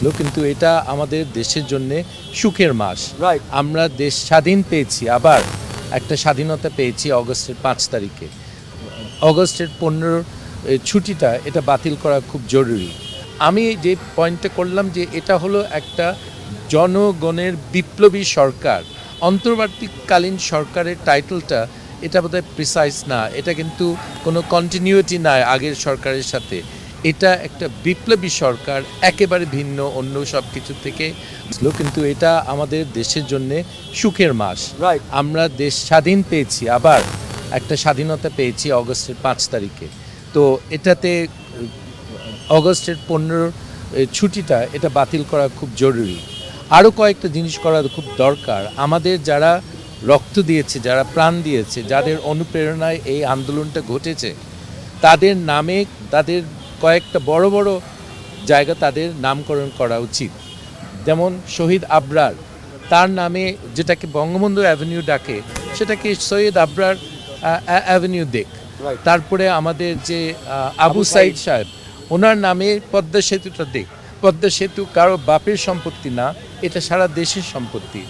ছিল কিন্তু এটা আমাদের দেশের জন্য সুখের মাস. আমরা দেশ স্বাধীন পেয়েছি আবার একটা স্বাধীনতা পেয়েছি অগস্টের পাঁচ তারিখে। অগস্টের পনেরো ছুটিটা এটা বাতিল করা খুব জরুরি। আমি যে পয়েন্টটা করলাম যে এটা হলো একটা জনগণের বিপ্লবী সরকার অন্তর্বর্তীকালীন সরকারের টাইটেলটা এটা বোধহয় প্রিসাইজ না এটা কিন্তু কোনো কন্টিনিউটি নাই আগের সরকারের সাথে। এটা একটা বিপ্লবী সরকার একেবারে ভিন্ন অন্য সব কিছু থেকে। কিন্তু এটা আমাদের দেশের জন্য সুখের মাস. আমরা দেশ স্বাধীন পেয়েছি আবার একটা স্বাধীনতা পেয়েছি অগস্টের পাঁচ তারিখে। তো এটাতে অগস্টের পনেরো ছুটিটা এটা বাতিল করা খুব জরুরি। আরও কয়েকটা জিনিস করা খুব দরকার। আমাদের যারা রক্ত দিয়েছে যারা প্রাণ দিয়েছে যাদের অনুপ্রেরণায় এই আন্দোলনটা ঘটেছে তাদের নামে তাদের কয়েকটা বড় বড় জায়গা তাদের নামকরণ করা উচিত। যেমন শহীদ আবরার তার নামে যেটাকে বঙ্গবন্ধু অ্যাভিনিউ ডাকে সেটাকে সৈয়দ আবরার অ্যাভিনিউ দেখ তারপরে আমাদের যে আবু সাইদ। সাহেব ওনার নামে পদ্মা সেতুটা দেখ পদ্মা সেতু কারও বাপের সম্পত্তি না এটা সারা দেশের সম্পত্তি।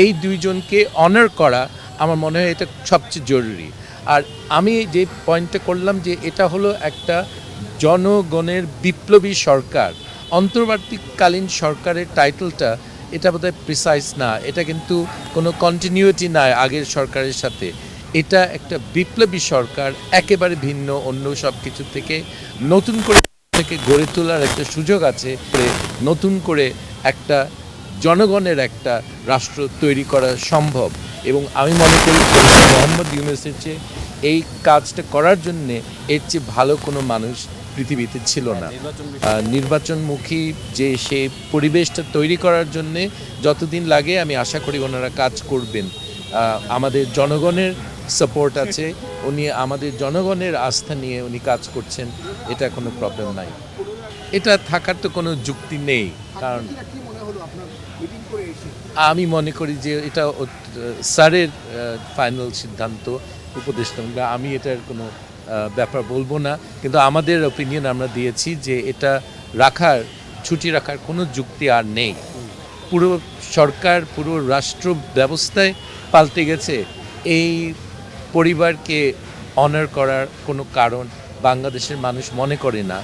এই দুইজনকে অনার করা আমার মনে হয় এটা সবচেয়ে জরুরি। আর আমি যে পয়েন্টটা করলাম যে এটা হলো একটা জনগণের বিপ্লবী সরকার। অন্তর্বর্তীকালীন সরকারের টাইটেলটা এটা বোধহয় প্রিসাইজ না। এটা কিন্তু কোনো কন্টিনিউটি নাই আগের সরকারের সাথে। এটা একটা বিপ্লবী সরকার, একেবারে ভিন্ন, অন্য সব কিছু থেকে নতুন করে থেকে গড়ে তোলার একটা সুযোগ আছে। নতুন করে একটা জনগণের একটা রাষ্ট্র তৈরি করা সম্ভব। এবং আমি মনে করি মোহাম্মদ ইউনুসের চেয়ে এই কাজটা করার জন্যে এর চেয়ে ভালো কোনো মানুষ পৃথিবীতে ছিল না। নির্বাচনমুখী যে সে পরিবেশটা তৈরি করার জন্যে যতদিন লাগে আমি আশা করি ওনারা কাজ করবেন। আমাদের জনগণের সাপোর্ট আছে উনি আমাদের জনগণের আস্থা নিয়ে উনি কাজ করছেন এটা কোনো প্রবলেম নাই। এটা থাকার তো কোনো যুক্তি নেই কারণ আমি মনে করি যে এটা স্যারের ফাইনাল সিদ্ধান্ত উপদেষ্টা আমি এটার কোনো ব্যাপার বলব না, কিন্তু আমাদের ওপিনিয়ন আমরা দিয়েছি যে এটা রাখার, ছুটি রাখার কোনো যুক্তি আর নেই। পুরো সরকার, পুরো রাষ্ট্র ব্যবস্থায় পাল্টে গেছে। এই পরিবারকে অনার করার কোনো কারণ বাংলাদেশের মানুষ মনে করে না।